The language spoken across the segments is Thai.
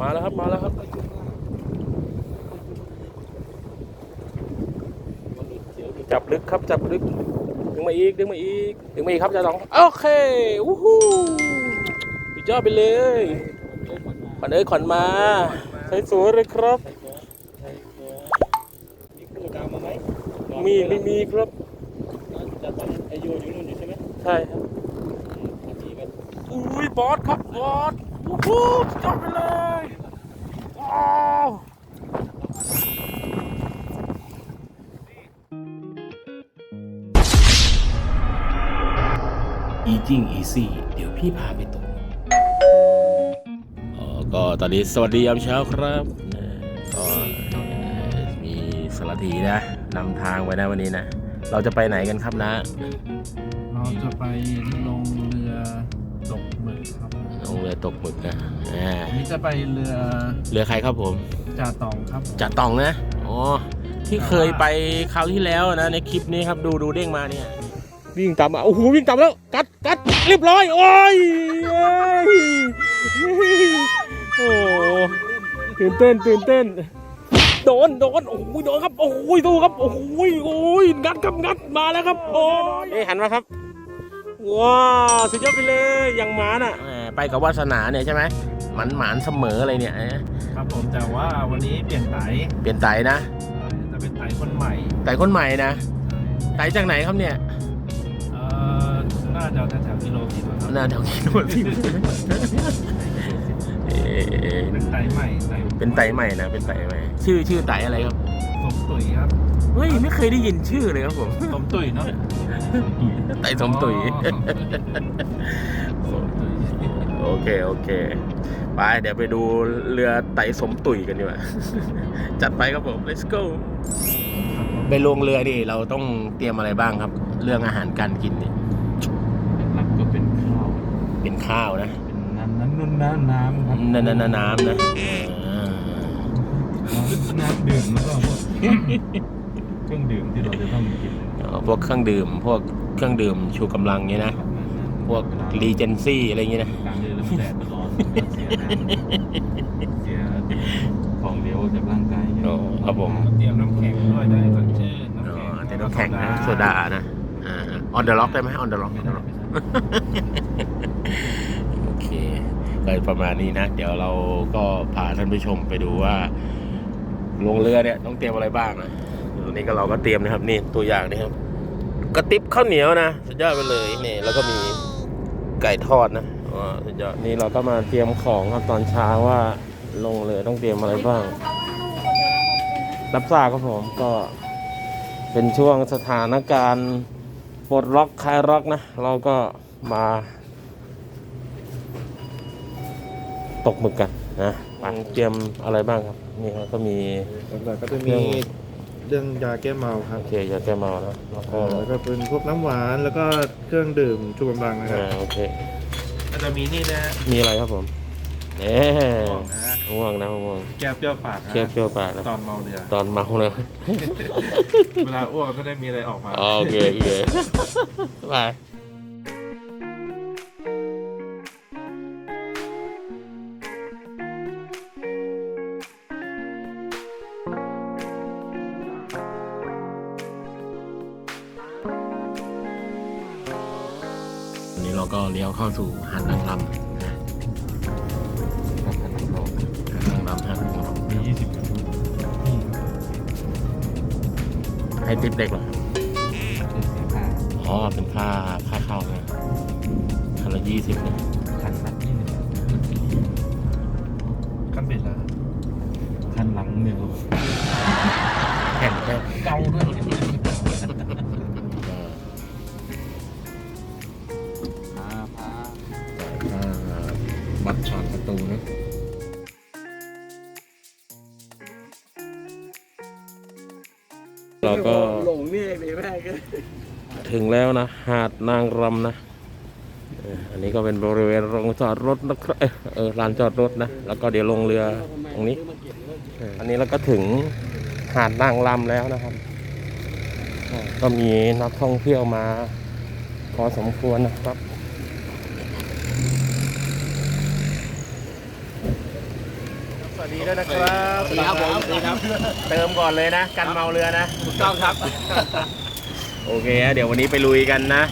มาแล้วครับมาแล้วครับจับลึกครับจับลึก ดึงมาอีกดึงมาอีกดึงมาอีกครับจ่าสองโอเควู้ฮู้สุดยอดไปเลยขวัญเอ้ยขวัญมาสวยๆเลยครับมีคู่ตามมาไหมมีไม่มีครับจะต้องอายุอยู่นู่นอยู่ใช่ไหมใช่ครับมีกันอุ้ยบอสครับบอสวู้ฮู้สุดยอดไปเลย อีจิ้งอีซี่เดี๋ยวพี่พาไปตกอ๋อก็ตอนนี้สวัสดียามเช้าครับนะก็มีสารทีนะนำทางไว้นะวันนี้นะ เราจะไปไหนกันครับนะ เราจะไปลงเรือตกหมึกครับลงเรือตกหมึกนะอ่าอันนี้จะไปเรือเรือใครครับผมจ่าตองครับจ่าตองนะ อ๋อ ที่เคยไปคราวที่แล้วนะในคลิปนี้ครับดูดูเด้งมาเนี่ย วิ่งตามมาโอ้โหวิ่งตามแล้วกัดกัดเรียบร้อยโอ้ยเอ้ยโอ้โหตื่นเต้นตื่นเต้นโดนโดนโอ้โหโดนครับโอ้โหดูครับโอ้โหโอ้ยงัดครับงัดมาแล้วครับโอ้ยนี่หันมาครับว้าวสุดยอดไปเลยอย่างหมาน่ะแหมไปกับวาสนาเนี่ยใช่ไหมหมันหมานเสมออะไรเนี่ยครับผมแต่ว่าวันนี้เปลี่ยนไตเปลี่ยนไตนะจะเป็นไตคนใหม่ไตคนใหม่นะไตจากไหนครับเนี่ยเอ่อ น่าจะแถวๆกิโลสิบครับน่าแถวกินหมดที่เอ่อเป็นไตใหม่ไตเป็นไตใหม่นะ เป็นไตใหม่ ชื่อชื่อไตอะไรครับ สมตุ๋ยครับเฮ้ยไม่เคยได้ยินชื่อเลยครับผมสมตุ๋ยเนาะไตสมตุยอ๋อสมตุ๋ยโอเคโอเค ไปเดี๋ยวไปดูเรือไตสมตุยกันดีกว่า จัดไปครับผม let's go ไปลงเรือดิเราต้องเตรียมอะไรบ้างครับ เรื่องอาหารการกินนี่ หลักก็เป็นข้าว เป็นข้าวนะเป็นน้ำน้ำนุ่นน้ำน้ำครับนั่นนั่นน้ำนะอ่าน้ำดื่มแล้วก็พวกเครื่องดื่มที่เราจะต้องกินเอ่อพวกเครื่องดื่ม พวกเครื่องดื่มชูกำลังเงี้ยนะพวกรีเจนซี่อะไรเงี้ยนะกลางเดือนแล้วมันแดดมันร้อนมันก็เสียน้ำเสียของเหลวจากร่างกายโอ้ครับผมเตรียมน้ำแข็งด้วยได้สดชื่นอ๋อแต่ต้องแข่งนะโซดานะออนเดอะล็อกได้ไหมออนเดอะล็อกไม่ได้ไม่ได้ โอเคก็ประมาณนี้นะ เดี๋ยวเราก็พาท่านผู้ชมไปดูว่าลงเรือเนี่ยต้องเตรียมอะไรบ้างนะตอนนี้ก็เราก็เตรียมนะครับ นี่ตัวอย่างนี่ครับกระติบข้าวเหนียวนะสุดยอดไปเลยนี่แล้วก็มีไก่ทอดนะอ๋อสุดยอดนี่เราก็มาเตรียมของครับตอนเช้าว่าลงเรือต้องเตรียมอะไรบ้าง รับทราบครับผมก็เป็นช่วงสถานการณ์ปลดล็อกคลายล็อกนะ เราก็มา ตกหมึกกันนะไปเตรียมอะไรบ้างครับนี่ครับก็มีหลักๆก็จะมีเรื่องยาแก้เมาครัโอบเคยาแก้เมาแล้วแล้วก็แล้วก็เป็นพวกน้ำหวานแล้วก็เครื่องดื่มชูกำลังนะครับอ่าโอเคก็จะมีนี่นะมีอะไรครับผมเน่นะง่วงนะง่วงแก้วเปรี้ยวปากนะเคี้ยวเคี้ยวปากนะตอนเมาเรือตอนเมาเลยเวลาอ้วกก็ได้มีอะไรออกมาอ๋อโอเคโอเคไป เราก็เลี้ยวเข้าสู่หาดนางรำนะหาดนางรำหาดนางรำหาดนางรำมียี่สิบกว่าชุดนี่ให้ติปเด็กเหรอเป็นสีผ้าอ๋อเป็นค่าค่าเข้านะคันละยี่สิบนะคันละยี่สิบคันเบ็ดละคันหลังเนี่ยแข่งแค่เกาด้วย เราก็หลงนี่เลยแม่ก็ถึงแล้วนะ หาดนางรำนะเอออันนี้ก็เป็นบริเวณโรงจอดรถนะครับเอยเออลานจอดรถนะ แล้วก็เดี๋ยวลงเรือตรงนี้เอออันนี้เราก็ถึงหาดนางรำแล้วนะครับอ่าก็มีนักท่องเที่ยวมาพอสมควรนะครับ สวัส ดีด้วยนะครับสวัสดีครับผมสวัสดีครับ เติมก่อนเลยนะ กันเมาเรือนะ ถูกต้องครับ โอเคฮะเดี๋ยววันนี้ไปลุยกันนะ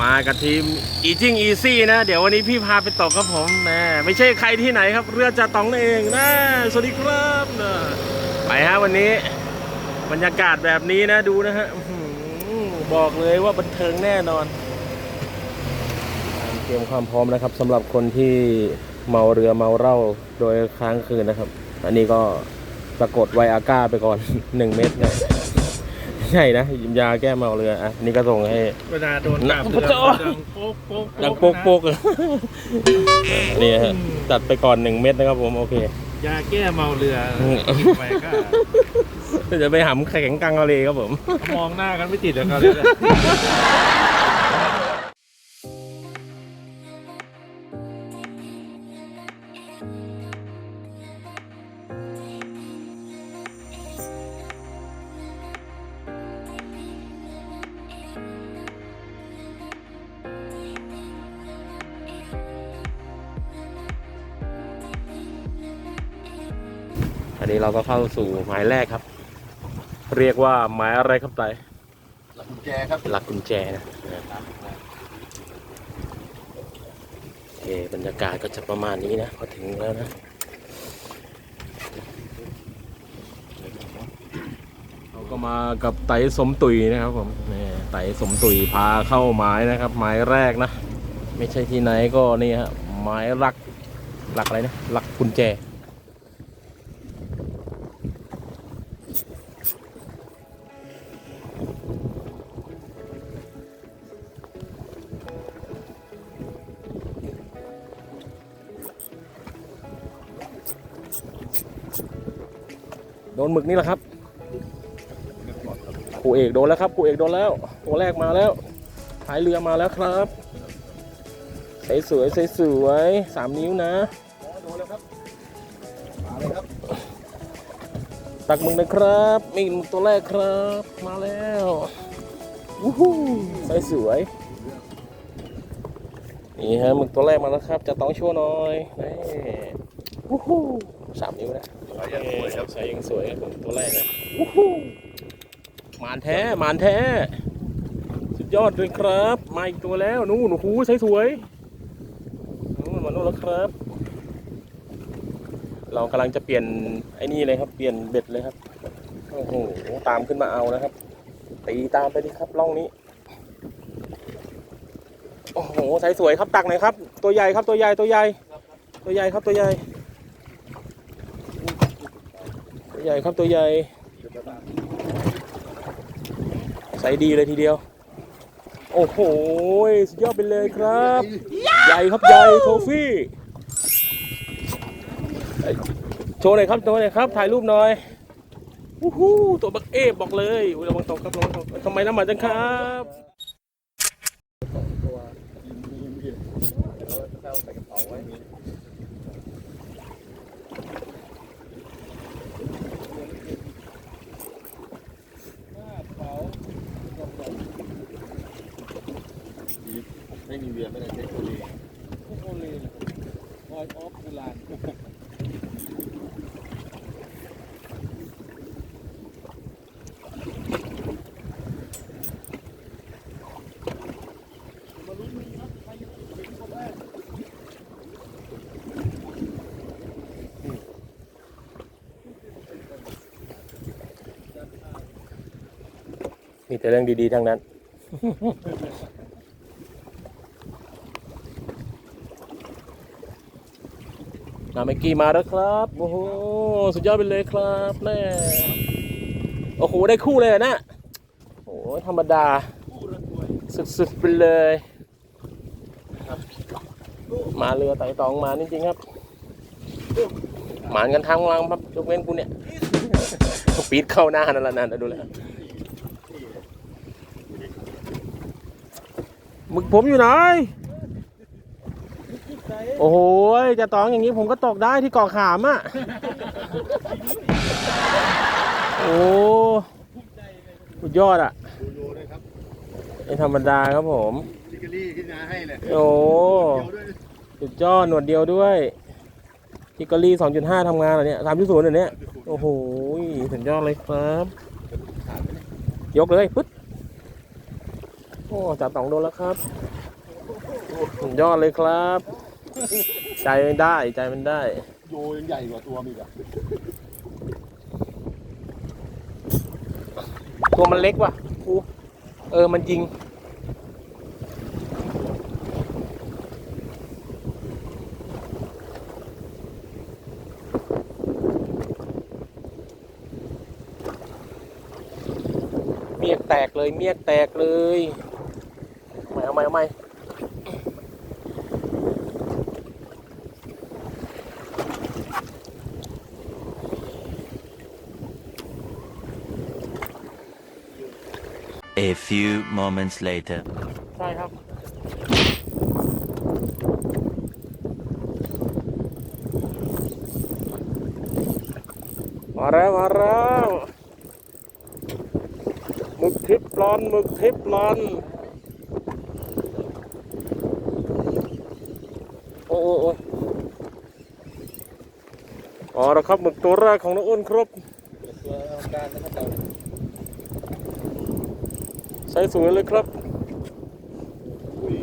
มากับทีมอีจิ้งอีซี่นะ เดี๋ยววันนี้พี่พาไปตกครับผมนะไม่ใช่ใครที่ไหนครับ เรือจ่าตองนั่นเองนะ สวัสดีครับนะไปฮะวันนี้ บรรยากาศแบบนี้นะดูนะฮะอื้อหือบอกเลยว่าบันเทิงแน่นอน เตรียมความพร้อมนะครับสำหรับคนที่ เมาเรือเมาเหล้าโดยค้างคืนนะครับ อันนี้ก็สะกดไวอาก้าไปก่อน หนึ่งเม็ดนะใช่นะยาแก้เมาเรืออะอันนี่ก็ส่งให้ เวลาโดนหนัจักบพระเจ้าดังโป๊กโป๊กดังโป๊กโป๊กเลยนี่ฮะจัดไปก่อนหนึ่งเม็ดนะครับผมโอเค ยาแก้เมาเรืออืมไปก็จะไปหำแข็งกลางทะเลครับผม มองหน้ากันไม่ติดแล้วกันเลย นะอันนี้เราก็เข้าสู่หมายแรกครับ เรียกว่าหมายอะไรครับไตหลักกุญแจครับหลักกุญแจนะโอเคบรรยากาศก็จะประมาณนี้นะพอถึงแล้วนะเราก็มากับไตสมตุยนะครับผมนี่ไตสมตุยพาเข้าหมายนะครับ หมายแรกนะ ไม่ใช่ที่ไหนก็นี่ฮะหมายหลักหลักอะไรนะหลักกุญแจ โดนหมึกนี่แหละครับครูเอกโดนแล้วครับครูเอกโดนแล้ว ตัวแรกมาแล้วพายเรือมาแล้วครับใสสวยใสสวยสามนิ้วนะโดนแล้วครับมาเลยครับตักมึกนะครับมีหมึกตัวแรกครับ มาแล้ววู้ฮู้ใสสวยนี่ฮะหมึกตัวแรกมาแล้วครับ จะต้องชั่วหน่อยนี่วู้ฮู้สามนิ้วนะ ยังสวยครับใส่ยังสวยครับผมตัวแรกนะวู้ฮู้หมานแท้หมานแท้ สุดยอดเลยครับมาอีกตัวแล้วนู่นโอ้โหใส่สวยนู่นมานู่นแล้วครับ เรากำลังจะเปลี่ยนไอ้นี่เลยครับ เปลี่ยนเบ็ดเลยครับโอ้โหตามขึ้นมาเอานะครับ ตีตามไปดิครับล่องนี้โอ้โหใส่สวยครับตักหน่อยครับ ตัวใหญ่ครับตัวใหญ่ตัวใหญ่ ตัวใหญ่ครับตัวใหญ่ ตัว ใหญ่ครับตัวใหญ่ใส่ดีเลยทีเดียว โอ้โหสุดยอดไปเลยครับ ใหญ่ครับใหญ่โทฟี่โชว์หน่อยครับโชว์หน่อยครับ ถ่ายรูปหน่อยวู้ฮู้ตัวบักเอฟบอกเลยอุ๊ยระวังตกครับระวังตกทำไมน้ำมันจังครับ ตัวมีมีมีเดี๋ยวเราใส่กระเป๋าไว้มี ไม่มีเวียไม่ได้ใช้โคลีโคลีออยออฟบูลานมีแต่เรื่องดีๆทั้งนั้น นาเมกกี้มาแล้วครับ โอ้โห สุดยอดไปเลยครับแน่โอ้โห ได้คู่เลยนะโอ้โหธรรมดา สุดๆไปเลยครับมาเรือไต่ตองมาจริงๆครับ หมานกันทางลังครับยกเว้นกูเนี่ยปีดเข้าหน้านั่นแหละนั่นดูแลมึกผมอยู่ไหน โอ้โหจะตองอย่างนี้ผมก็ตกได้ที่เกาะขามอะ โอ้สุดยอดอะดูดูเลยครับไม่ธรรมดาครับผมซิกเกอรี่ขึ้นมาให้เลยโอ้เดียวด้วยสุดยอดหนวดเดียวด้วยจฮิกกอรี่สองจุดห้าทำงานเหรอเนี่ยสามจุดศูนย์เหรอเนี่ยโอ้โหสุดยอดเลยครับ ยกเลยปึ๊ดโอ้จับสองโดนแล้วครับ สุดยอดเลยครับ ใจมันได้ใจมันได้ โยยังใหญ่กว่าตัวมีกอะตัวมันเล็กว่ะครูเออมันจริง เมียกแตกเลย เมียกแตกเลยเอาใหม่เอาใหม่เอาใหม่ few moments later. ใช่ครับ มาแล้วมาแล้วหมึกทิพย์ร้อนหมึกทิพย์ร้อนโอ้โอ้โอ้อ๋อแล้วครับหมึกตัวแรกของน้องอ้นครบตัวการนะครับ ใช้สวยเลยครับอุ้ย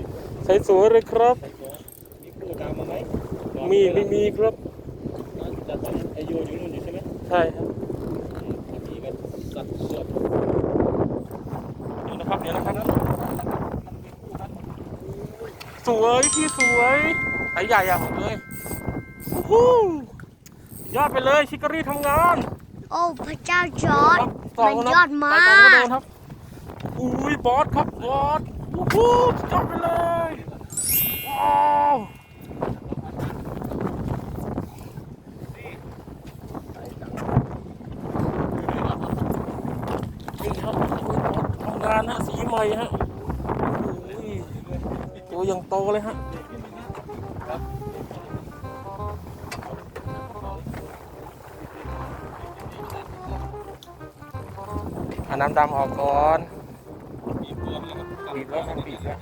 ใช้สวยเลยครับใส่ตัวมีคู่ตามมาไหมมีไม่มีครับจะตอนไอโยอยู่นู่นอยู่ใช่ไหมใช่ครับมีก็สัตว์สดเดี๋ยวนะครับเดี๋ยวนะครับสวยพี่สวยไอ้ใหญ่อะผมเลยวู้ยอดไปเลยชิคกี้รีทำงาน โอ้พระเจ้าจอร์ดสองมันนะยอดมาไปต่อก็โดกนครับ อุ้ยบอสครับบอสวู้ฮู้ยอดไปเลยว้าวนี่ครับทำงานฮะสีใหม่ฮะโอ้ยตัวยังโตเลยฮะอาน้ำดำออกก่อน ปิดแล้วครับปิดแล้ว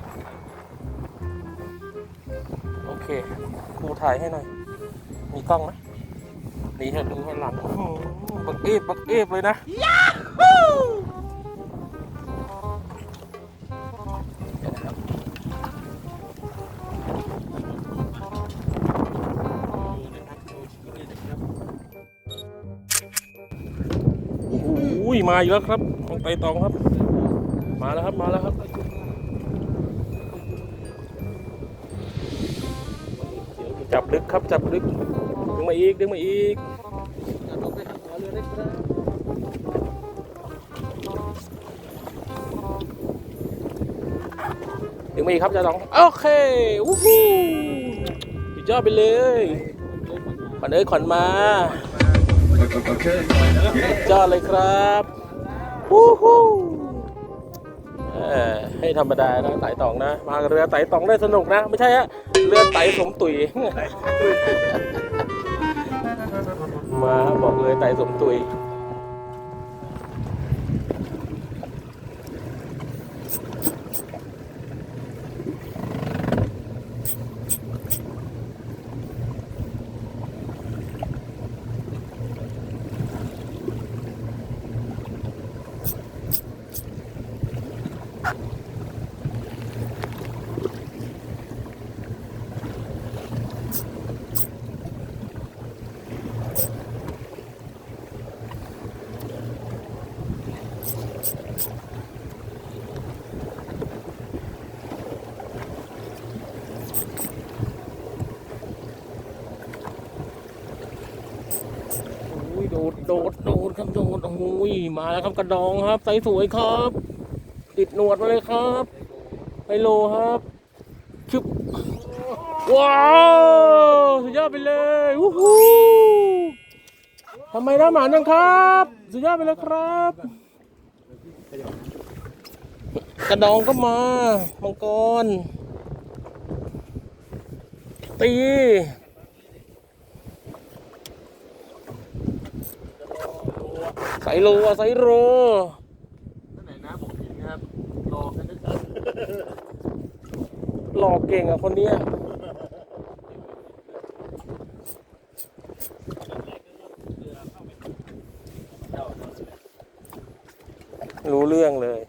โอเคครูถ่ายให้หน่อย มีกล้องไหมนี่เธอดูให้หลังอื้อหือบักเอฟบักเอฟเลยนะยวนะครับโอ้โหมาอีกแล้วครับของไตตองครับ มาแล้วครับ มาแล้วครับ จับลึกครับจับลึก ดึงมาอีกดึงมาอีกดึงมาอีกครับจ่าสองโอเควู้ฮู้สุดยอดไปเลยขวัญเอ้ยขวัญมาสุดยอดเลยครับวู้ฮู้เออให้ธรรมดานะไต่ตองนะมาเรือไต่ตองได้สนุกนะ ไม่ใช่ฮะ เรือไต่สมตุย มาบอกเลยไต่สมตุย โอ้ย โดดโดดครับโดดโอ้ยมาแล้วครับกระดองครับใสสวยครับ ติดหนวดมาเลยครับไฮโลครับชึบว้าวสุดยอดไปเลยวู้ฮู้ทำไมน้ำหมานังครับ สุดยอดไปเลยครับ กระดองก็มามังกรตี ไซโลอะไซโลท่นไหนนะผมผิงครับรอกันนะครับหลอกเก่งอะคนเนี้ยรู้เรื่องเลย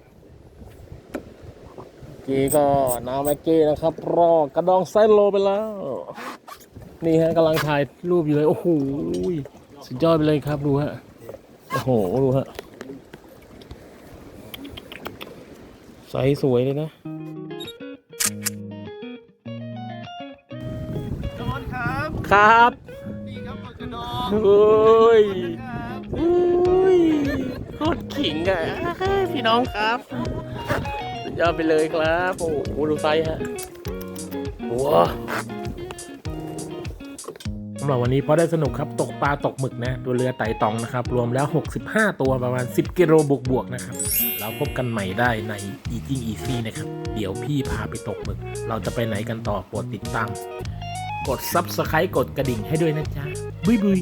กี้ก็น้ำแม็กก้นะครับ รอกระดองไซโลไปแล้ว นี่ฮะกำลังถ่ายรูปอยู่เลย โอ้โหสุดยอดไปเลยครับดูฮะ หดูฮะไซส์สวยเลยนะจอนครับครับนี่ครับกระดองเฮ้ยครับอุ้ยโคตรขิงอะพี่น้องครับสุดยอดไปเลยครับ โอ้โหดูไซส์ฮะว้าสำ หรับวันนี้พอได้สนุกครับตกปลาตกหมึกนะตัวเรือไต่ตองนะครับ รวมแล้ว 65 ตัวประมาณ 10 กิโลบวกบวกนะครับแล้วพบกันใหม่ได้ใน Eating Easy นะครับ เดี๋ยวพี่พาไปตกหมึก เราจะไปไหนกันต่อโปรดติดตาม กด Subscribe กดกระดิ่งให้ด้วยนะจ๊ะบุยบุย